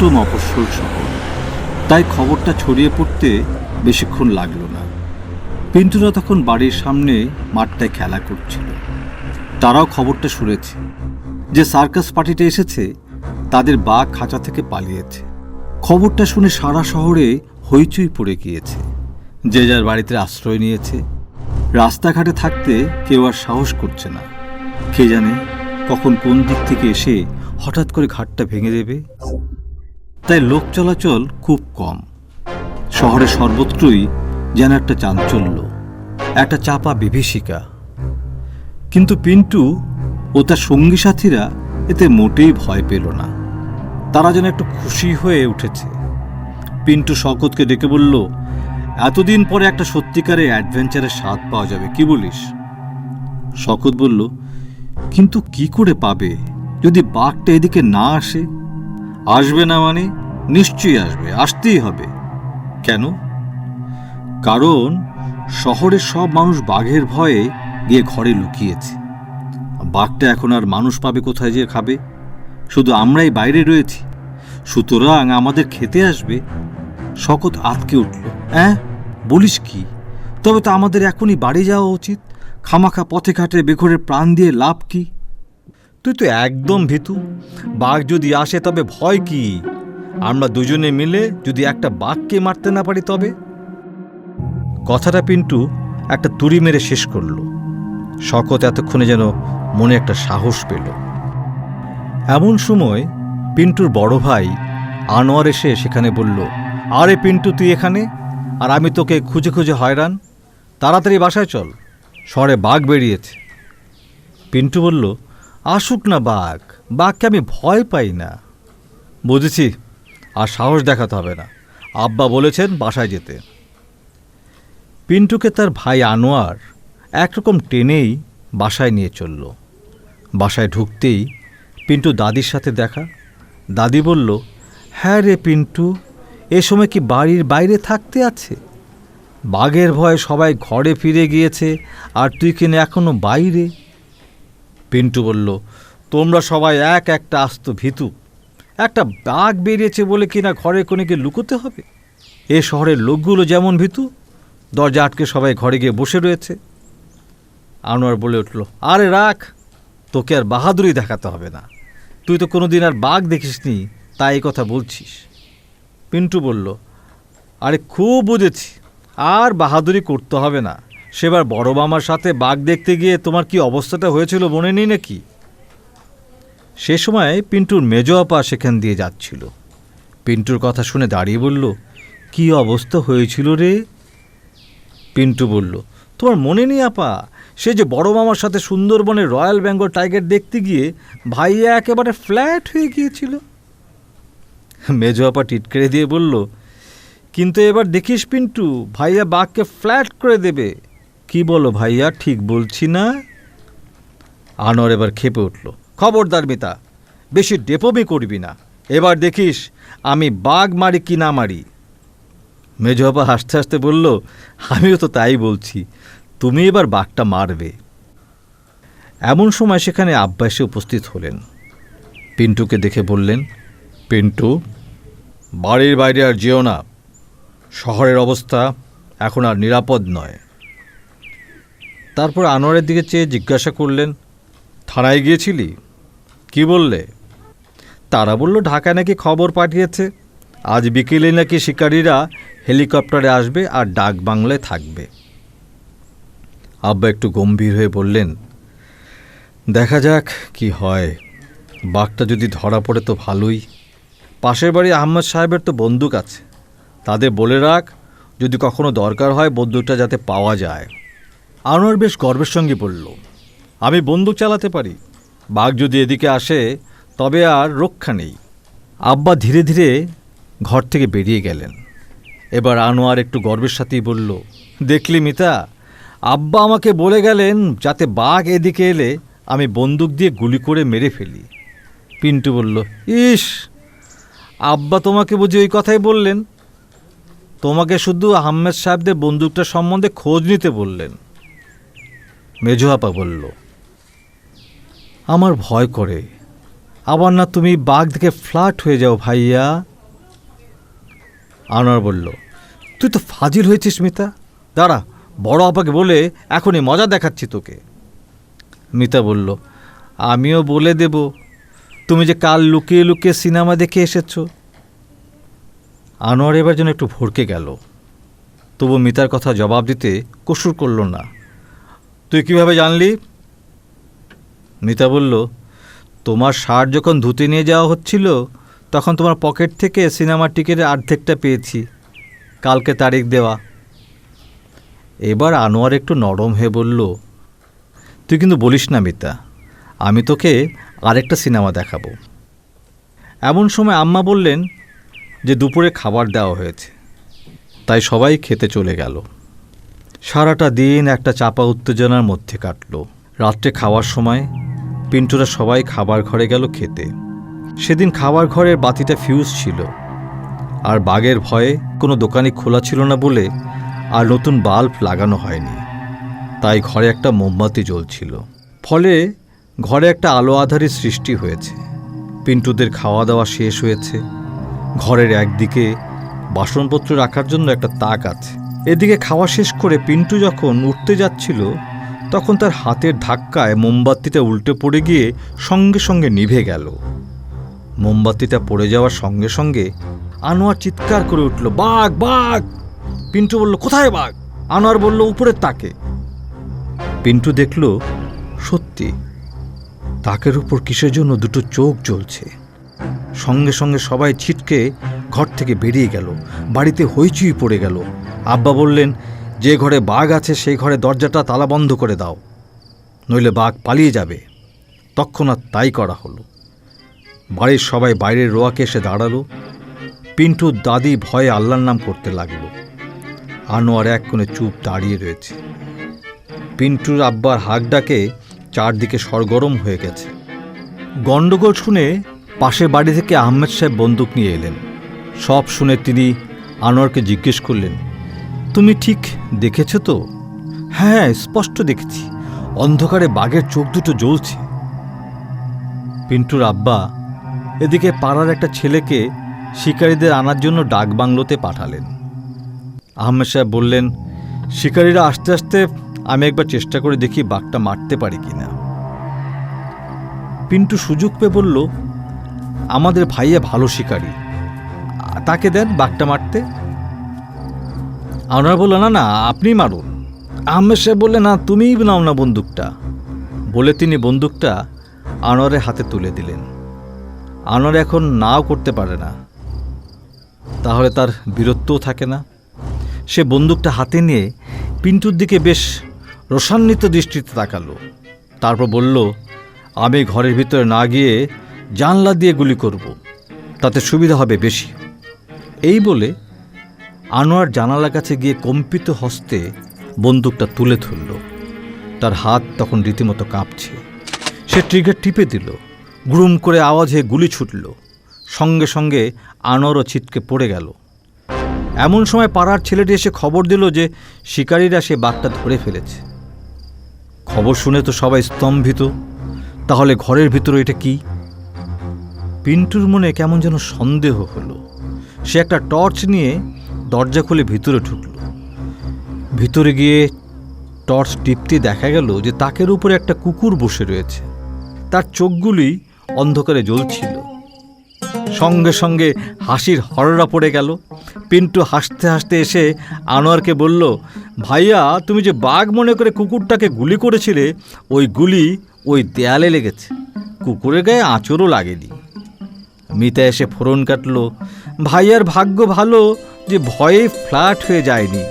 ছোট্ট মফস্বল শহর। তাই খবরটা ছড়িয়ে পড়তে বেশিক্ষণ লাগল না। পিন্টুরা তখন বাড়ির সামনে মাঠটায় খেলা করছিল। তারাও খবরটা শুনেছে যে সার্কাস পার্টিটা এসেছে, তাদের বাঘ খাঁচা থেকে পালিয়েছে। খবরটা শুনে সারা শহরে হইচই পড়ে গিয়েছে। যে যার বাড়িতে আশ্রয় নিয়েছে। রাস্তাঘাটে থাকতে কেউ আর সাহস করছে না। কে জানে কখন কোন দিক থেকে এসে হঠাৎ করে ঘাটটা ভেঙে দেবে। তাই লোক চলাচল খুব কম। শহরে সর্বত্রই যেন একটা চাঞ্চল্য, একটা চাপা বিভীষিকা। কিন্তু পিন্টু ও তার সঙ্গী সাথীরা এতে মোটেই ভয় পেল না। তারা যেন একটু খুশি হয়ে উঠেছে। পিন্টু শকতকে ডেকে বলল, এতদিন পরে একটা সত্যিকারের অ্যাডভেঞ্চারের স্বাদ পাওয়া যাবে, কি বলিস? শকত বলল, কিন্তু কি করে পাবে? যদি বাঘটা এদিকে না আসে আসবে না মানে? নিশ্চয়ই আসবে, আসতেই হবে। কেন? কারণ শহরের সব মানুষ বাঘের ভয়ে গিয়ে ঘরে লুকিয়েছে। বাঘটা এখন আর মানুষ পাবে কোথায় যে খাবে? শুধু আমরাই বাইরে রয়েছি। সুতরাং আমাদের খেতে আসবে। শকত আতকে উঠল। হ্যাঁ বলিস কি? তবে তো আমাদের এখনই বাড়ি যাওয়া উচিত। খামাখা পথে ঘাটে বেঘরের প্রাণ দিয়ে লাভ কি? তুই তো একদম ভীতু। বাঘ যদি আসে তবে ভয় কি? আমরা দুজনে মিলে যদি একটা বাঘকে মারতে না পারি তবে? কথাটা পিন্টু একটা তুড়ি মেরে শেষ করল। শকত এতক্ষণে যেন মনে একটা সাহস পেল। এমন সময় পিন্টুর বড় ভাই আনোয়ার এসে সেখানে বলল, আরে পিন্টু, তুই এখানে? আর আমি তোকে খুঁজে খুঁজে হয়রান। তাড়াতাড়ি বাসায় চল, শহরে বাঘ বেরিয়েছে। পিন্টু বলল আসুক না বাঘ, বাঘকে আমি ভয় পাই না। বুঝেছি, আর সাহস দেখাতে হবে না। আব্বা বলেছেন বাসায় যেতে। পিন্টুকে তার ভাই আনোয়ার একরকম টেনেই বাসায় নিয়ে চলল। বাসায় ঢুকতেই পিন্টু দাদির সাথে দেখা। দাদি বলল হ্যাঁ রে পিন্টু, এ সময় কি বাড়ির বাইরে থাকতে আছে? বাঘের ভয়ে সবাই ঘরে ফিরে গিয়েছে, আর তুই কিনে এখনও বাইরে? পিন্টু বলল, তোমরা সবাই এক একটা আস্ত ভীতু। একটা বাঘ বেরিয়েছে বলে কিনা ঘরে কোনে গিয়ে লুকোতে হবে? এ শহরের লোকগুলো যেমন ভীতু, দরজা আটকে সবাই ঘরে গিয়ে বসে রয়েছে। আনোয়ার বলে উঠল, আরে রাখ, তোকে আর বাহাদুরি দেখাতে হবে না। তুই তো কোনো দিন আর বাঘ দেখিসনি, তাই এই কথা বলছিস। পিন্টু বলল, আরে খুব বুঝেছি, আর বাহাদুরি করতে হবে না। সেবার বড় মামার সাথে বাঘ দেখতে গিয়ে তোমার কি অবস্থাটা হয়েছিল মনে নেই নাকি? সে সময় পিন্টুর মেজো আপা সেখান দিয়ে যাচ্ছিল। পিন্টুর কথা শুনে দাঁড়িয়ে বলল, কি অবস্থা হয়েছিল রে? পিন্টু বলল, তোমার মনে নেই আপা? সে যে বড় মামার সাথে সুন্দরবনের রয়্যাল বেঙ্গল টাইগার দেখতে গিয়ে ভাইয়া একেবারে ফ্ল্যাট হয়ে গিয়েছিল। মেজো আপা টিটকেড়ে দিয়ে বলল, কিন্তু এবার দেখিস পিন্টু, ভাইয়া বাঘকে ফ্ল্যাট করে দেবে। কি বলো ভাইয়া, ঠিক বলছি না? আনোয়ার এবার খেপে উঠল। খবরদার মিতা বেশি ডেপমি করবি না। এবার দেখিস, আমি বাঘ মারি কি না মারি। মেজবাবা হাসতে হাসতে বলল, আমিও তো তাই বলছি, তুমি এবার বাঘটা মারবে। এমন সময় সেখানে আব্বা এসে উপস্থিত হলেন। পিন্টুকে দেখে বললেন, পিন্টু, বাড়ির বাইরে আর যেও না। শহরের অবস্থা এখন আর নিরাপদ নয়। তারপর আনোয়ারের দিকে চেয়ে জিজ্ঞাসা করলেন, থানায় গিয়েছিলি? কি বললে? তারা বলল, ঢাকায় নাকি খবর পাঠিয়েছে। আজ বিকেলে নাকি শিকারীরা হেলিকপ্টারে আসবে আর ডাক বাংলায় থাকবে। আব্বা একটু গম্ভীর হয়ে বললেন, দেখা যাক কি হয়। বাঘটা যদি ধরা পড়ে তো ভালোই। পাশের বাড়ি আহমদ সাহেবের তো বন্দুক আছে। তাদের বলে রাখ, যদি কখনো দরকার হয় বন্দুকটা যাতে পাওয়া যায়। আনোয়ার বেশ গর্বের সঙ্গে বলল, আমি বন্দুক চালাতে পারি। বাঘ যদি এদিকে আসে, তবে আর রক্ষা নেই। আব্বা ধীরে ধীরে ঘর থেকে বেরিয়ে গেলেন। এবার আনোয়ার একটু গর্বের সাথেই বলল, দেখলি মিতা, আব্বা আমাকে বলে গেলেন যাতে বাঘ এদিকে এলে আমি বন্দুক দিয়ে গুলি করে মেরে ফেলি। পিন্টু বলল, ইস, আব্বা তোমাকে বুঝি ওই কথাই বললেন? তোমাকে শুধু আহমেদ সাহেবদের বন্দুকটা সম্বন্ধে খোঁজ নিতে বললেন। মেজো আপা বলল, আমার ভয় করে। আবার না তুমি বাঘ দেখে ফ্ল্যাট হয়ে যাও ভাইয়া। আনোয়ার বলল, তুই তো ফাজিল হয়েছিস মিতা। দাঁড়া, বড় আপাকে বলে এখনই মজা দেখাচ্ছি তোকে। মিতা বলল, আমিও বলে দেব। তুমি যে কাল লুকিয়ে লুকিয়ে সিনেমা দেখে এসেছ। আনোয়ার এবার যেন একটু ভরকে গেল। তবু মিতার কথা জবাব দিতে কসুর করল না। তুই কীভাবে জানলি? মিতা বলল, তোমার শার্ট যখন ধুতে নিয়ে যাওয়া হচ্ছিল, তখন তোমার পকেট থেকে সিনেমার টিকিটের অর্ধেকটা পেয়েছি। কালকে তারিখ দেওয়া। এবার আনোয়ার একটু নরম হয়ে বলল, তুই কিন্তু বলিস না মিতা আমি তোকে আরেকটা সিনেমা দেখাবো। এমন সময় আম্মা বললেন যে, দুপুরে খাবার দেওয়া হয়েছে। তাই সবাই খেতে চলে গেল। সারাটা দিন একটা চাপা উত্তেজনার মধ্যে কাটল। রাত্রে খাওয়ার সময় পিন্টুরা সবাই খাবার ঘরে গেল খেতে। সেদিন খাবার ঘরের বাতিটা ফিউজ ছিল। আর বাঘের ভয়ে কোনো দোকানই খোলা ছিল না বলে আর নতুন বাল্ব লাগানো হয়নি। তাই ঘরে একটা মোমবাতি জ্বলছিল। ফলে ঘরে একটা আলো আধারের সৃষ্টি হয়েছে। পিন্টুদের খাওয়া দাওয়া শেষ হয়েছে। ঘরের একদিকে বাসনপত্র রাখার জন্য একটা তাক আছে। এদিকে খাওয়া শেষ করে পিন্টু যখন উঠতে যাচ্ছিল, তখন তার হাতের ধাক্কায় মোমবাতিটা উল্টে পড়ে গিয়ে সঙ্গে সঙ্গে নিভে গেল। মোমবাতিটা পড়ে যাওয়ার সঙ্গে সঙ্গে আনোয়ার চিৎকার করে উঠল, বাঘ বাঘ! পিন্টু বলল, কোথায় বাঘ? আনোয়ার বলল, উপরের তাকে। পিন্টু দেখল, সত্যি, তাকের উপর কিসের জন্য দুটো চোখ জ্বলছে? সঙ্গে সঙ্গে সবাই ছিটকে ঘর থেকে বেরিয়ে গেল, বাড়িতে হইচুই পড়ে গেল। আব্বা বললেন, যে ঘরে বাঘ আছে, সেই ঘরে দরজাটা তালা বন্ধ করে দাও, নইলে বাঘ পালিয়ে যাবে। তৎক্ষণাৎ তাই করা হলো। বাড়ির সবাই বাইরের রোয়াকে এসে দাঁড়াল। পিন্টুর দাদি ভয়ে আল্লাহর নাম করতে লাগল। আনোয়ার এক কোণে চুপ দাঁড়িয়ে রয়েছে। পিন্টুর আব্বার হাঁক ডাকে চারদিকে সরগরম হয়ে গেছে। গণ্ডগোল শুনে পাশের বাড়ি থেকে আহমেদ সাহেব বন্দুক নিয়ে এলেন। সব শুনে তিনি আনোয়ারকে জিজ্ঞেস করলেন, তুমি ঠিক দেখেছ তো? হ্যাঁ স্পষ্ট দেখেছি। অন্ধকারে বাঘের চোখ দুটো জ্বলছে। পিন্টুর আব্বা এদিকে পাড়ার একটা ছেলেকে শিকারীদের আনার জন্য ডাক বাংলোতে পাঠালেন। আহমেদ সাহেব বললেন, শিকারীরা আস্তে আস্তে আমি একবার চেষ্টা করে দেখি বাঘটা মারতে পারি কি না পিন্টু সুযোগ পেয়ে বলল, আমাদের ভাইয়া ভালো শিকারী। তাকে দেন বাঘটা মারতে। আনোয়ার বলল না না, আপনি মারুন। আহমেদ সাহেব বললে না, তুমিই নাও না বন্দুকটা। বলে তিনি বন্দুকটা আনোয়ারের হাতে তুলে দিলেন। আনোয়ার এখন নাও করতে পারে না। তাহলে তার বীরত্বও থাকে না। সে বন্দুকটা হাতে নিয়ে পিন্টুর দিকে বেশ রসান্বিত দৃষ্টিতে তাকালো। তারপর বলল, আমি ঘরের ভিতরে না গিয়ে জানলা দিয়ে গুলি করব। তাতে সুবিধা হবে বেশি। এই বলে আনোয়ার জানালার কাছে গিয়ে কম্পিত হস্তে বন্দুকটা তুলে ধরল। তার হাত তখন রীতিমতো কাঁপছে। সে ট্রিগার টিপে দিল। গ্রুম করে আওয়াজে গুলি ছুটল। সঙ্গে সঙ্গে আনোয়ারও ছিটকে পড়ে গেল। এমন সময় পাড়ার ছেলেটি এসে খবর দিল যে শিকারীরা সে বাঘটা ধরে ফেলেছে। খবর শুনে তো সবাই স্তম্ভিত। তাহলে ঘরের ভিতরে এটা কি? পিন্টুর মনে কেমন যেন সন্দেহ হলো। সে একটা টর্চ নিয়ে দরজা খুলে ভিতরে ঢুকল। ভিতরে গিয়ে টর্চ টিপতে দেখা গেল যে তাকের উপরে একটা কুকুর বসে রয়েছে। তার চোখগুলি অন্ধকারে জ্বলছিল। সঙ্গে সঙ্গে হাসির হররা পড়ে গেল। পিন্টু হাসতে হাসতে এসে আনোয়ারকে বলল, ভাইয়া, তুমি যে বাঘ মনে করে কুকুরটাকে গুলি করেছিলে, ওই গুলি ওই দেয়ালে লেগেছে। কুকুরের গায়ে আঁচড়ও লাগেনি। মিতা এসে ফোরন কাটল ভাইয়ার ভাগ্য ভালো যে ভয়ে ফ্ল্যাট হয়ে যায়নি।